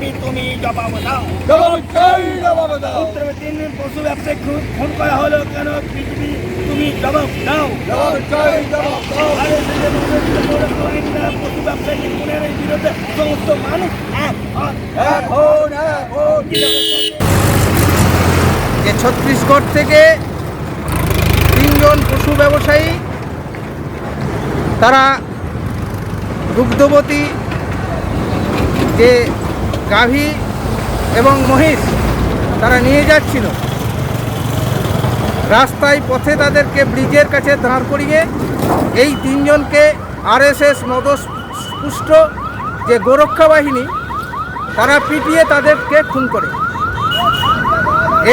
BGB তুমি জবাব দাও জবাব দাও উত্তরে তিন পশু ব্যবসায়ী খুন করা হলো কেন বিজিবি তুমি জবাব দাও পশু ব্যবসায়ী খুনের বিরুদ্ধে সমস্ত মানুষ যে ছত্তিশগড় থেকে তিনজন পশু ব্যবসায়ী তারা দুগ্ধবতী যে গাভী এবং মহিষ তারা নিয়ে যাচ্ছিল। রাস্তায় পথে তাদেরকে ব্রিজের কাছে দাঁড় করিয়ে এই তিনজনকে আরএসএস মদস্পুষ্ট যে গোরক্ষা বাহিনী, তারা পিটিয়ে তাদেরকে খুন করে।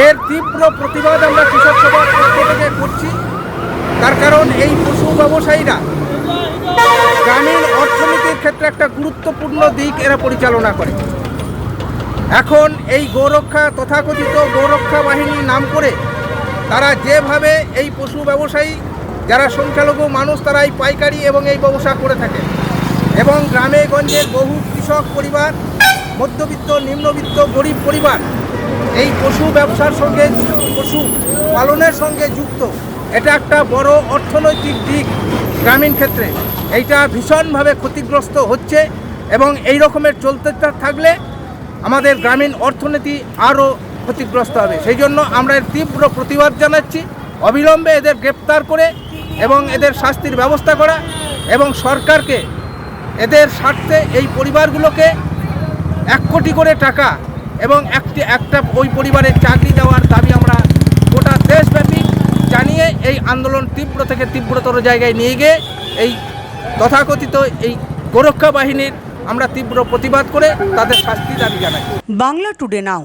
এর তীব্র প্রতিবাদ আমরা কৃষক সভার পক্ষ থেকে করছি। তার কারণ এই পশু ব্যবসায়ীরা গ্রামীণ অর্থনীতির ক্ষেত্রে একটা গুরুত্বপূর্ণ দিক এরা পরিচালনা করে। এখন এই গৌরক্ষা তথাকথিত গৌরক্ষা বাহিনীর নাম করে তারা যেভাবে এই পশু ব্যবসায়ী, যারা সংখ্যালঘু মানুষ, তারা এই পাইকারি এবং এই ব্যবসা করে থাকে। এবং গ্রামে গঞ্জের বহু কৃষক পরিবার, মধ্যবিত্ত, নিম্নবিত্ত, গরিব পরিবার এই পশু ব্যবসার সঙ্গে পশু পালনের সঙ্গে যুক্ত। এটা একটা বড় অর্থনৈতিক দিক গ্রামীণ ক্ষেত্রে। এইটা ভীষণভাবে ক্ষতিগ্রস্ত হচ্ছে এবং এই রকমের চলতে থাকলে আমাদের গ্রামীণ অর্থনীতি আরও ক্ষতিগ্রস্ত হবে। সেই জন্য আমরা এর তীব্র প্রতিবাদ জানাচ্ছি। অবিলম্বে এদের গ্রেপ্তার করে এবং এদের শাস্তির ব্যবস্থা করা এবং সরকারকে এদের স্বার্থে এই পরিবারগুলোকে এক কোটি করে টাকা এবং একটি, একটা ওই পরিবারের চাকরি দেওয়ার দাবি আমরা গোটা দেশব্যাপী জানিয়ে এই আন্দোলন তীব্র থেকে তীব্রতর জায়গায় নিয়ে গিয়ে এই তথাকথিত এই গোরক্ষা বাহিনীর আমরা তীব্র প্রতিবাদ করে তাদের শাস্তি দাবি জানাই। Bangla today now.